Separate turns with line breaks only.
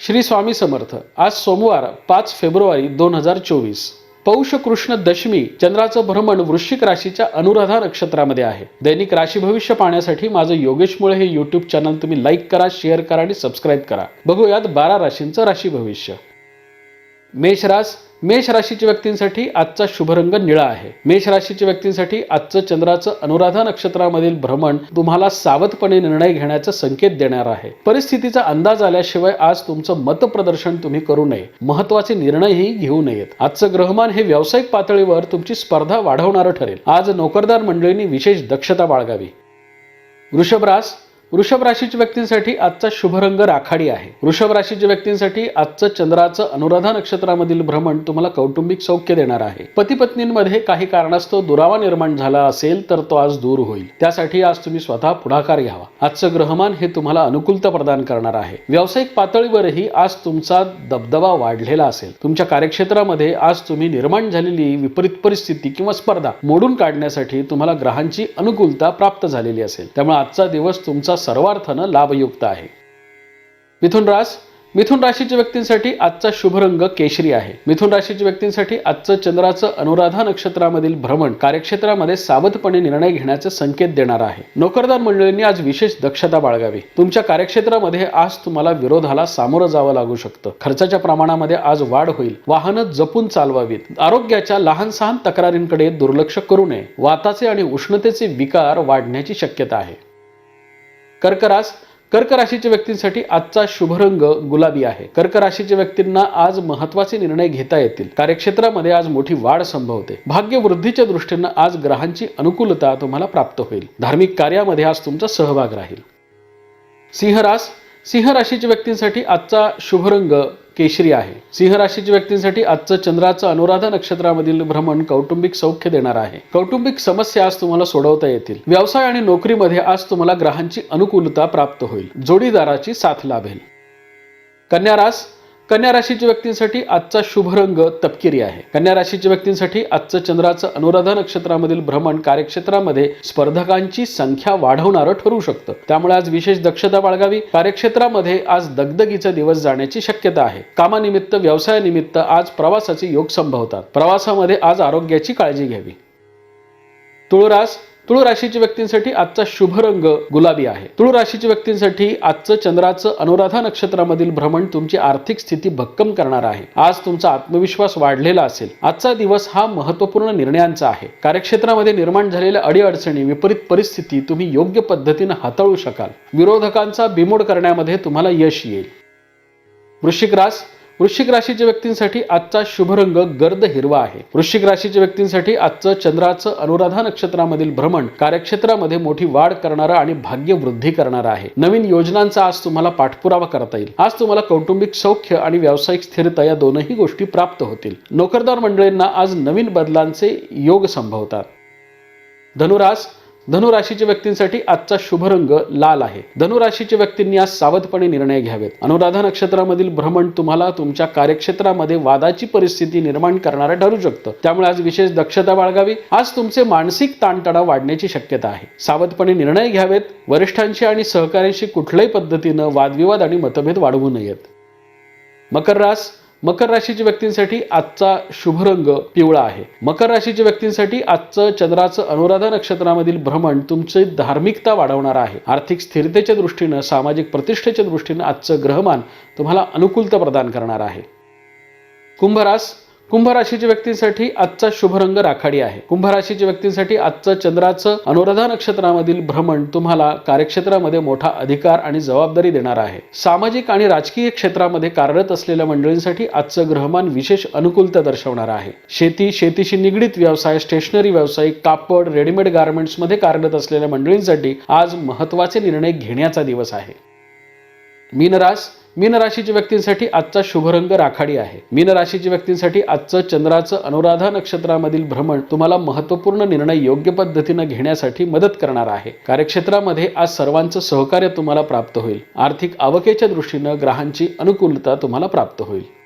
श्री स्वामी समर्थ आज सोमवार पाच फेब्रुवारी दोन हजार चोवीस. पौष कृष्ण दशमी चंद्राचं भ्रमण वृश्चिक राशीच्या अनुराधा नक्षत्रामध्ये आहे. दैनिक राशी भविष्य पाहण्यासाठी माझं योगेश मुळे हे युट्यूब चॅनल तुम्ही लाईक करा शेअर करा आणि सबस्क्राईब करा. बघूयात बारा राशींचं राशी भविष्य. मेष रास मेष राशीच्या व्यक्तींसाठी आजचा शुभरंग निळा आहे. मेष राशीच्या व्यक्तींसाठी आजचं चंद्राचं अनुराधा नक्षत्रामधील भ्रमण तुम्हाला सावधपणे निर्णय घेण्याचा संकेत देणार आहे. परिस्थितीचा अंदाज आल्याशिवाय आज तुमचं मतप्रदर्शन तुम्ही करू नये. महत्त्वाचे निर्णयही घेऊ नयेत. आजचं ग्रहमान हे व्यावसायिक पातळीवर तुमची स्पर्धा वाढवणारं ठरेल. आज नोकरदार मंडळींनी विशेष दक्षता बाळगावी. वृषभरास वृषभ राशीच्या व्यक्तींसाठी आजचा शुभ रंग राखाडी आहे. वृषभ राशीच्या व्यक्तींसाठी आजचं चंद्राचं अनुराधा नक्षत्रामधील भ्रमण तुम्हाला कौटुंबिक सौख्य देणार आहे. पती पत्नींमध्ये काही कारणास्तव दुरावा निर्माण झाला असेल तर तो आज दूर होईल. त्यासाठी आज तुम्ही स्वतः पुढाकार घ्यावा. आजचं ग्रहमान हे तुम्हाला अनुकूलता प्रदान करणार आहे. व्यावसायिक पातळीवरही आज तुमचा दबदबा वाढलेला असेल. तुमच्या कार्यक्षेत्रामध्ये आज तुम्ही निर्माण झालेली विपरीत परिस्थिती किंवा स्पर्धा मोडून काढण्यासाठी तुम्हाला ग्रहांची अनुकूलता प्राप्त झालेली असेल. त्यामुळे आजचा दिवस तुमचा सर्वार्थानं लाभयुक्त आहे. मिथुन रास मिथुन राशीच्या व्यक्तींसाठी आजचा शुभ रंग केशरी आहे. मिथुन राशीच्या व्यक्तींसाठी आजचं चंद्राचं अनुराधा नक्षत्रामधील भ्रमण कार्यक्षेत्रामध्ये सावधपणे निर्णय घेण्याचे संकेत देणार आहे. नोकरदार मंडळींनी आज विशेष दक्षता बाळगावी. तुमच्या कार्यक्षेत्रामध्ये आज तुम्हाला विरोधाला सामोरं जावं लागू शकतं. खर्चाच्या प्रमाणामध्ये आज वाढ होईल. वाहनं जपून चालवावीत. आरोग्याच्या लहान सहान तक्रारींकडे दुर्लक्ष करू नये. वाताचे आणि उष्णतेचे विकार वाढण्याची शक्यता आहे. कर्करास कर्क राशीच्या व्यक्तींसाठी आजचा शुभ रंग गुलाबी आहे. कर्क राशीच्या व्यक्तींना आज महत्त्वाचे निर्णय घेता येतील. कार्यक्षेत्रामध्ये आज मोठी वाढ संभवते. भाग्य वृद्धीच्या दृष्टीनं आज ग्रहांची अनुकूलता तुम्हाला प्राप्त होईल. धार्मिक कार्यामध्ये आज तुमचा सहभाग राहील. सिंह रास सिंह राशीच्या व्यक्तींसाठी आजचा शुभ रंग केशरी आहे. सिंह राशीच्या व्यक्तींसाठी आजचं चंद्राचं अनुराधा नक्षत्रामधील भ्रमण कौटुंबिक सौख्य देणार आहे. कौटुंबिक समस्या आज तुम्हाला सोडवता येतील. व्यवसाय आणि नोकरीमध्ये आज तुम्हाला ग्रहांची अनुकूलता प्राप्त होईल. जोडीदाराची साथ लाभेल. कन्या रास कन्या राशीच्या व्यक्तींसाठी आजचा शुभ रंग तपकिरी आहे. कन्या राशीच्या व्यक्तींसाठी आजचं चंद्राचं अनुराधा नक्षत्रामधील भ्रमण कार्यक्षेत्रामध्ये स्पर्धकांची संख्या वाढवणारं ठरू शकतं. त्यामुळे आज विशेष दक्षता बाळगावी. कार्यक्षेत्रामध्ये आज दगदगीचा दिवस जाण्याची शक्यता आहे. कामानिमित्त व्यवसायानिमित्त आज प्रवासाचे योग संभवतात. प्रवासामध्ये आज आरोग्याची काळजी घ्यावी. तुळरास तुळ राशीच्या व्यक्तींसाठी आजचा शुभ रंग गुलाबी आहे. तुळ राशीच्या व्यक्तींसाठी आजचं चंद्राचं अनुराधा नक्षत्रामधील भ्रमण तुमची आर्थिक स्थिती भक्कम करणार आहे. आज तुमचा आत्मविश्वास वाढलेला असेल. आजचा दिवस हा महत्त्वपूर्ण निर्णयांचा आहे. कार्यक्षेत्रामध्ये निर्माण झालेल्या अडीअडचणी विपरीत परिस्थिती तुम्ही योग्य पद्धतीने हाताळू शकाल. विरोधकांचा बिमोड करण्यामध्ये तुम्हाला यश येईल. वृश्चिक रास वृश्चिक राशीच्या व्यक्तींसाठी आजचा शुभ रंग गर्द हिरवा आहे. वृश्चिक राशीच्या व्यक्तींसाठी आजचं चंद्राचं अनुराधा नक्षत्रामधील भ्रमण कार्यक्षेत्रामध्ये मोठी वाढ करणारं आणि भाग्य वृद्धी करणारं आहे. नवीन योजनांचा आज तुम्हाला पाठपुरावा करता येईल. आज तुम्हाला कौटुंबिक सौख्य आणि व्यावसायिक स्थिरता या दोनही गोष्टी प्राप्त होतील. नोकरदार मंडळींना आज नवीन बदलांचे योग संभवतात. धनुरास धनुराशीच्या व्यक्तींसाठी आजचा शुभ रंग लाल आहे. धनुराशीच्या व्यक्तींनी आज सावधपणे निर्णय घ्यावेत. अनुराधा नक्षत्रामधील भ्रमण तुम्हाला तुमच्या कार्यक्षेत्रामध्ये वादाची परिस्थिती निर्माण करणारं ठरू शकतं. त्यामुळे आज विशेष दक्षता बाळगावी. आज तुमचे मानसिक ताणतणाव वाढण्याची शक्यता आहे. सावधपणे निर्णय घ्यावेत. वरिष्ठांशी आणि सहकाऱ्यांशी कुठल्याही पद्धतीनं वादविवाद आणि मतभेद वाढवू नयेत. मकर रास मकर राशीच्या व्यक्तींसाठी आजचा शुभ रंग पिवळा आहे. मकर राशीच्या व्यक्तींसाठी आजचं चंद्राचं अनुराधा नक्षत्रामधील भ्रमण तुमची धार्मिकता वाढवणार आहे. आर्थिक स्थिरतेच्या दृष्टीनं सामाजिक प्रतिष्ठेच्या दृष्टीनं आजचं ग्रहमान तुम्हाला अनुकूलता प्रदान करणार आहे. कुंभरास कुंभ राशीच्या व्यक्तींसाठी आजचा शुभ रंग राखाडी आहे. कुंभ राशीच्या व्यक्तींसाठी आजचं चंद्राचं अनुराधा नक्षत्रामधील भ्रमण तुम्हाला कार्यक्षेत्रामध्ये मोठा अधिकार आणि जबाबदारी देणार आहे. सामाजिक आणि राजकीय क्षेत्रामध्ये कार्यरत असलेल्या मंडळींसाठी आजचं ग्रहमान विशेष अनुकूलता दर्शवणार आहे. शेती शेतीशी निगडीत व्यवसाय स्टेशनरी व्यावसायिक कापड रेडीमेड गार्मेंट्समध्ये कार्यरत असलेल्या मंडळींसाठी आज महत्त्वाचे निर्णय घेण्याचा दिवस आहे. मीनरास मीन राशीच्या व्यक्तींसाठी आजचा शुभरंग राखाडी आहे. मीन राशीच्या व्यक्तींसाठी आजचं चंद्राचं अनुराधा नक्षत्रामधील भ्रमण तुम्हाला महत्त्वपूर्ण निर्णय योग्य पद्धतीनं घेण्यासाठी मदत करणार आहे. कार्यक्षेत्रामध्ये आज सर्वांचं सहकार्य तुम्हाला प्राप्त होईल. आर्थिक आवकेच्या दृष्टीनं ग्रहांची अनुकूलता तुम्हाला प्राप्त होईल.